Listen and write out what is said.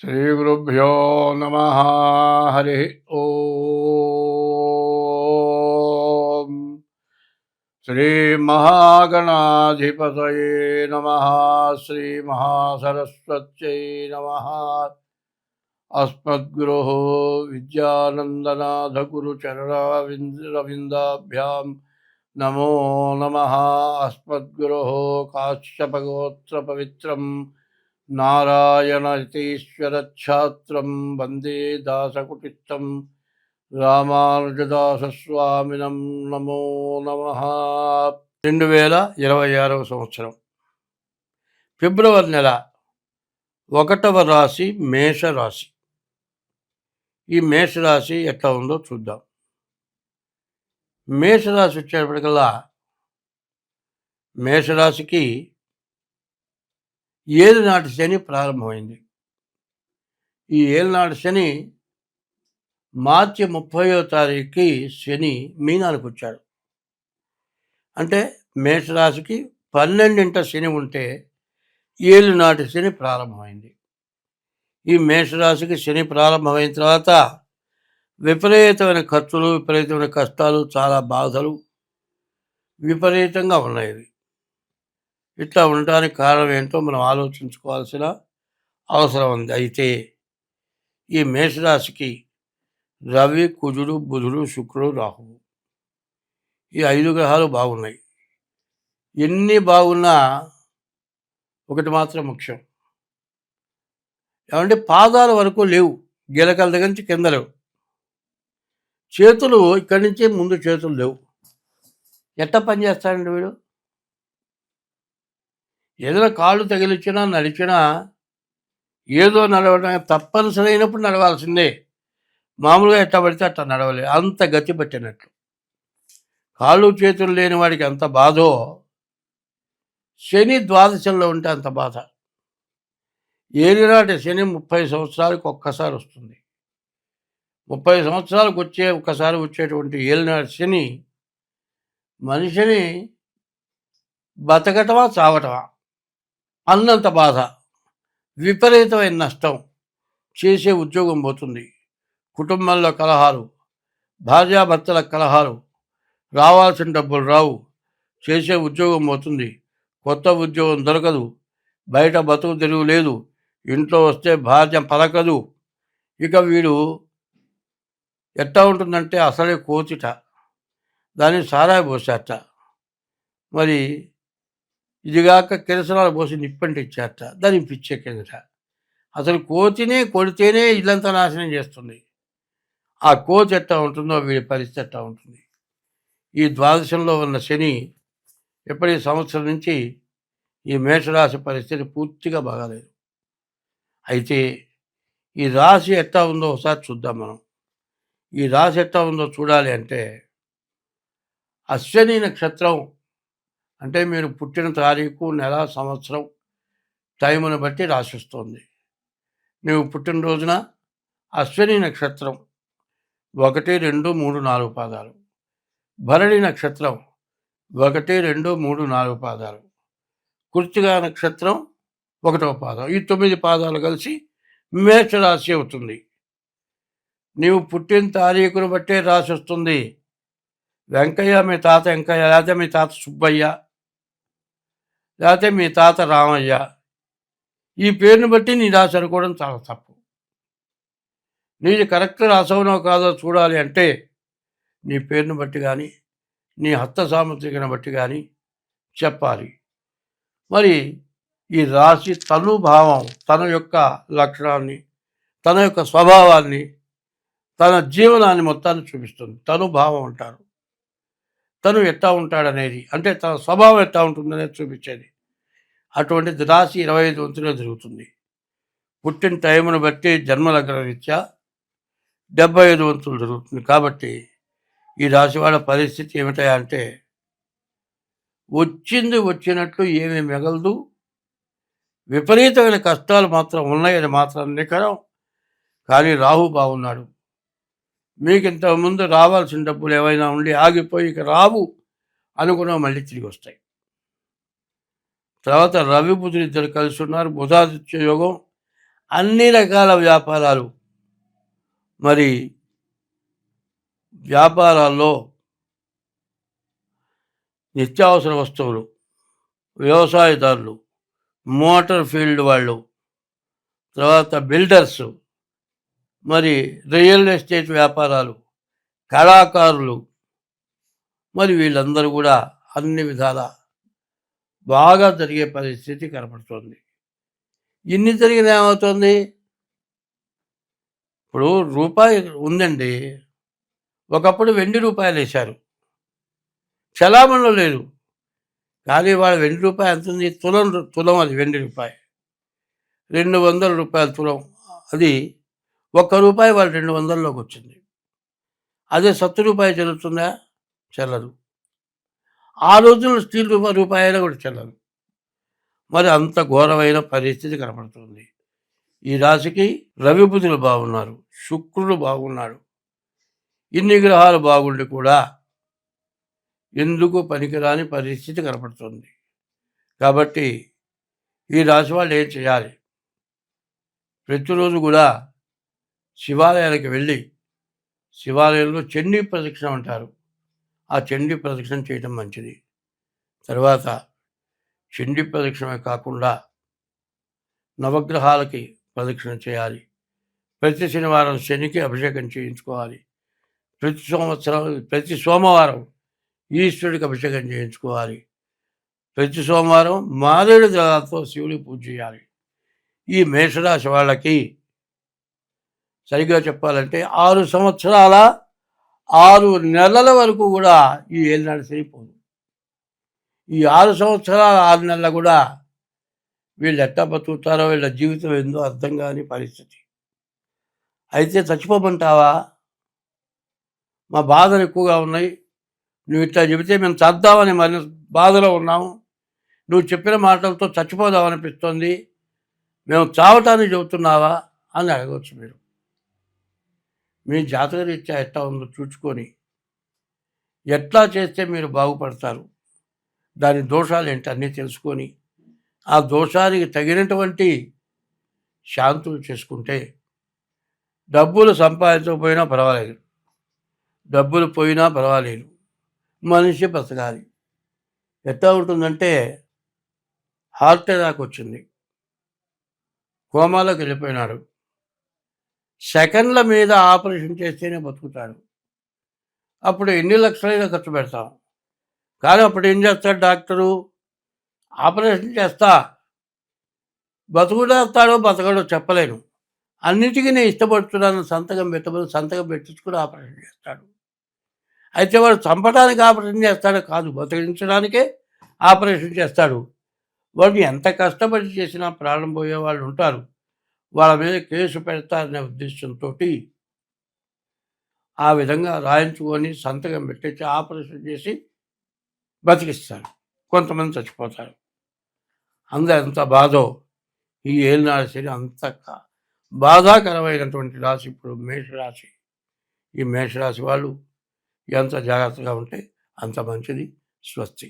श्रीगुरुभ्यो नमः। हरिः ॐ श्रीमहागणाधिपतये नमः। श्रीमहासरस्वत्यै नमः। अस्मद्गुरोः विद्यानन्दनाथगुरुचरणाविन्द्रविन्दाभ्यां नमो नमः। अस्मद्गुरोः काश्यपगोत्रपवित्रम् నారాయణతీశ్వరఛాత్రం వందే దాసకుటిస్థం రామానుజదాసస్వామినం నమో నమ రెండు వేల ఇరవై ఆరవ సంవత్సరం. ఫిబ్రవరి నెల ఒకటవ రాశి మేషరాశి. ఈ మేషరాశి ఎట్లా ఉందో చూద్దాం. మేషరాశి వచ్చేటప్పటికల్లా మేషరాశికి ఏలునాటి శని ప్రారంభమైంది. ఈ ఏలునాటి శని మార్చి ముప్పయో తారీఖుకి శని మీనానికి వచ్చాడు అంటే మేషరాశికి పన్నెండింట శని ఉంటే ఏలునాటి శని ప్రారంభమైంది. ఈ మేషరాశికి శని ప్రారంభమైన తర్వాత విపరీతమైన ఖర్చులు విపరీతమైన కష్టాలు చాలా బాధలు విపరీతంగా ఉన్నాయి. ఇట్లా ఉండడానికి కారణం ఏంటో మనం ఆలోచించుకోవాల్సిన అవసరం ఉంది. అయితే ఈ మేషరాశికి రవి కుజుడు బుధుడు శుక్రుడు రాహువు ఈ ఐదు గ్రహాలు బాగున్నాయి. ఎన్ని బాగున్నా ఒకటి మాత్రం ముఖ్యం. ఏమంటే పాదాల వరకు లేవు. గిలకల దగ్గర నుంచి కింద లేవు. చేతులు ఇక్కడి నుంచి ముందు చేతులు లేవు. ఎట్ట పనిచేస్తాడండి వీడు? ఏదైనా కాళ్ళు తగిలిచ్చినా నడిచినా ఏదో నడవడం తప్పనిసరి అయినప్పుడు నడవాల్సిందే. మామూలుగా ఎట్ట పడితే అట్లా నడవలే. అంత గతి పెట్టినట్లు. కాళ్ళు చేతులు లేని వాడికి ఎంత బాధో శని ద్వాదశంలో ఉంటే అంత బాధ. ఏలినాటి శని ముప్పై సంవత్సరాలకు ఒక్కసారి వస్తుంది. ముప్పై సంవత్సరాలకు వచ్చే ఒక్కసారి వచ్చేటువంటి ఏలినాటి శని మనిషిని బతకటమా చావటమా అన్నంత బాధ విపరీతమైన నష్టం చేసే ఉద్యోగం పోతుంది. కుటుంబంలో కలహాలు భార్యాభర్తల కలహాలు రావాల్సిన డబ్బులు రావు చేసే ఉద్యోగం పోతుంది. కొత్త ఉద్యోగం దొరకదు బయట బతుకు తెరువు లేదు ఇంట్లో వస్తే భార్య పలకదు. ఇక వీడు ఎట్టా ఉంటుందంటే అసలే కోతిట దాన్ని సారాయి పోసేట. మరి ఇదిగాక కిరసనాలు పోసి నిప్పంటి ఇచ్చేట పిచ్చే పిచ్చెక్కిందట అసలు కోతినే కొడితేనే ఇల్లంతా నాశనం చేస్తుంది. ఆ కోతి ఎట్టా ఉంటుందో వీడి పరిస్థితి ఎట్టా ఉంటుంది? ఈ ద్వాదశంలో ఉన్న శని ఎప్పటి సంవత్సరం నుంచి ఈ మేషరాశి పరిస్థితి పూర్తిగా బాగాలేదు. అయితే ఈ రాశి ఎట్టా ఉందో ఒకసారి చూద్దాం మనం. ఈ రాశి ఎట్టా ఉందో చూడాలి అంటే అశ్వని నక్షత్రం అంటే మీరు పుట్టిన తారీఖు నెల సంవత్సరం టైమును బట్టి రాసిస్తుంది. నువ్వు పుట్టినరోజున అశ్విని నక్షత్రం ఒకటి రెండు మూడు నాలుగు పాదాలు. భరణి నక్షత్రం ఒకటి రెండు మూడు నాలుగు పాదాలు. కృతిగా నక్షత్రం ఒకటవ పాదం. ఈ తొమ్మిది పాదాలు కలిసి మేషరాశి అవుతుంది. నీవు పుట్టిన తారీఖును బట్టే రాసి వస్తుంది వెంకయ్య మీ తాత వెంకయ్య లేదా మీ తాత సుబ్బయ్య లేకపోతే మీ తాత రామయ్య ఈ పేరుని బట్టి నీ రాసనుకోవడం చాలా తప్పు. నీది కరెక్ట్ రాసవునో కాదో చూడాలి అంటే నీ పేరుని బట్టి కానీ నీ హస్త సాముద్రికను బట్టి కానీ చెప్పాలి. మరి ఈ రాశి తను భావం తన యొక్క లక్షణాన్ని తన యొక్క స్వభావాన్ని తన జీవనాన్ని మొత్తాన్ని చూపిస్తుంది. తను భావం అంటారు. తను ఎట్టా ఉంటాడనేది అంటే తన స్వభావం ఎట్టా ఉంటుందనేది చూపించేది. అటువంటిది రాశి ఇరవై ఐదు వంతులే జరుగుతుంది. పుట్టిన టైంను బట్టి జన్మలగ్న రీత్యా డెబ్బై ఐదు వంతులు జరుగుతుంది. కాబట్టి ఈ రాశి వాళ్ళ పరిస్థితి ఏమిటా అంటే వచ్చింది వచ్చినట్లు ఏమీ మిగలదు. విపరీతమైన కష్టాలు మాత్రం ఉన్నాయని మాత్రం నికరం. కానీ రాహు బాగున్నాడు మీకు ఇంతకుముందు రావాల్సిన డబ్బులు ఏవైనా ఉండి ఆగిపోయి ఇక రావు అనుకున్నా మళ్ళీ తిరిగి వస్తాయి. తర్వాత రవి ఇద్దరు కలిసి ఉన్నారు బుధాదిత్య యోగం అన్ని రకాల వ్యాపారాలు. మరి వ్యాపారాల్లో నిత్యావసర వస్తువులు వ్యవసాయదారులు మోటార్ ఫీల్డ్ వాళ్ళు తర్వాత బిల్డర్స్ మరి రియల్ ఎస్టేట్ వ్యాపారాలు కళాకారులు మరి వీళ్ళందరూ కూడా అన్ని విధాల బాగా జరిగే పరిస్థితి కనపడుతుంది ఇన్ని జరిగిన ఏమవుతుంది? ఇప్పుడు రూపాయి ఉందండి. ఒకప్పుడు వెండి రూపాయలు వేశారు. చలామణిలో లేదు. కానీ వాళ్ళ వెండి రూపాయి ఎంత ఉంది? తులం తులం అది వెండి రూపాయి. రెండు వందల రూపాయల తులం. అది ఒక్క రూపాయి వాళ్ళు రెండు వందల్లోకి వచ్చింది. అదే సత్తు రూపాయి చెల్లుతుందా? చెల్లదు. ఆ రోజుల్లో స్టీల్ రూపాయలు కూడా చెల్లదు మరి అంత ఘోరమైన పరిస్థితి కనపడుతుంది. ఈ రాశికి రవిబుధులు బాగున్నారు శుక్రుడు బాగున్నాడు. ఇన్ని గ్రహాలు బాగుండి కూడా ఎందుకు పనికిరాని పరిస్థితి కనపడుతుంది. కాబట్టి ఈ రాశి వాళ్ళు ఏం చేయాలి? ప్రతిరోజు కూడా శివాలయానికి వెళ్ళి శివాలయంలో చెన్నీ ప్రదక్షిణ అంటారు ఆ చండీ ప్రదక్షిణ చేయటం మంచిది. తర్వాత చండీ ప్రదక్షిణమే కాకుండా నవగ్రహాలకి ప్రదక్షిణ చేయాలి. ప్రతి శనివారం శనికి అభిషేకం చేయించుకోవాలి. ప్రతి సంవత్సరం ప్రతి సోమవారం ఈశ్వరుడికి అభిషేకం చేయించుకోవాలి. ప్రతి సోమవారం మారేడు దళాలతో శివుడికి పూజ చేయాలి. ఈ మేషరాశి వాళ్ళకి సరిగ్గా చెప్పాలంటే ఆరు సంవత్సరాల ఆరు నెలల వరకు కూడా ఈ ఏలినాడు సరిపోదు ఈ ఆరు సంవత్సరాల ఆరు నెలలు కూడా వీళ్ళు ఎట్టా బతుకుతారో వీళ్ళ జీవితం ఏందో అర్థం కాని పరిస్థితి. అయితే చచ్చిపోమంటావా? మా బాధలు ఎక్కువగా ఉన్నాయి. నువ్వు ఇట్లా చెబితే మేము చద్దామని మరి బాధలో ఉన్నాము నువ్వు చెప్పిన మాటలతో చచ్చిపోదామనిపిస్తుంది మేము చావటానికి చెబుతున్నావా? అని అడగవచ్చు మీరు. మీ జాతక రీత్యా ఎట్లా ఉందో చూచుకొని ఎట్లా చేస్తే మీరు బాగుపడతారు? దాని దోషాలు ఏంటి? అన్నీ తెలుసుకొని ఆ దోషానికి తగినటువంటి శాంతులు చేసుకుంటే డబ్బులు సంపాదించకపోయినా పర్వాలేదు. డబ్బులు పోయినా పర్వాలేదు. మనిషి బ్రతకాలి ఎట్లా ఉంటుందంటే హార్ట్ అటాక్ వచ్చింది. కోమాలోకి వెళ్ళిపోయినాడు. సెకండ్ల మీద ఆపరేషన్ చేస్తేనే బతుకుతాడు. అప్పుడు ఎన్ని లక్షలైనా ఖర్చు పెడతాం. కానీ అప్పుడు ఏం చేస్తాడు డాక్టరు? ఆపరేషన్ చేస్తా. బతుకుడేస్తాడో బతకడో చెప్పలేను. అన్నిటికీ నేను ఇష్టపడుతున్నాను సంతకం పెట్టబోదు సంతకం పెట్టించుకుని ఆపరేషన్ చేస్తాడు. అయితే వాడు చంపడానికి ఆపరేషన్ చేస్తాడు కాదు బతికించడానికే ఆపరేషన్ చేస్తాడు. వాడు ఎంత కష్టపడి చేసినా ప్రాణం పోయే వాళ్ళు ఉంటారు. వాళ్ళ మీద కేసు పెడతారనే ఉద్దేశంతో ఆ విధంగా రాయించుకొని సంతకం పెట్టించి ఆపరేషన్ చేసి బతికిస్తారు. కొంతమంది చచ్చిపోతారు. అందరు ఎంత బాధో ఈ ఏలినాడు శని అంత బాధాకరమైనటువంటి రాశి ఇప్పుడు మేషరాశి. ఈ మేషరాశి వాళ్ళు ఎంత జాగ్రత్తగా ఉంటే అంత మంచిది స్వస్తి.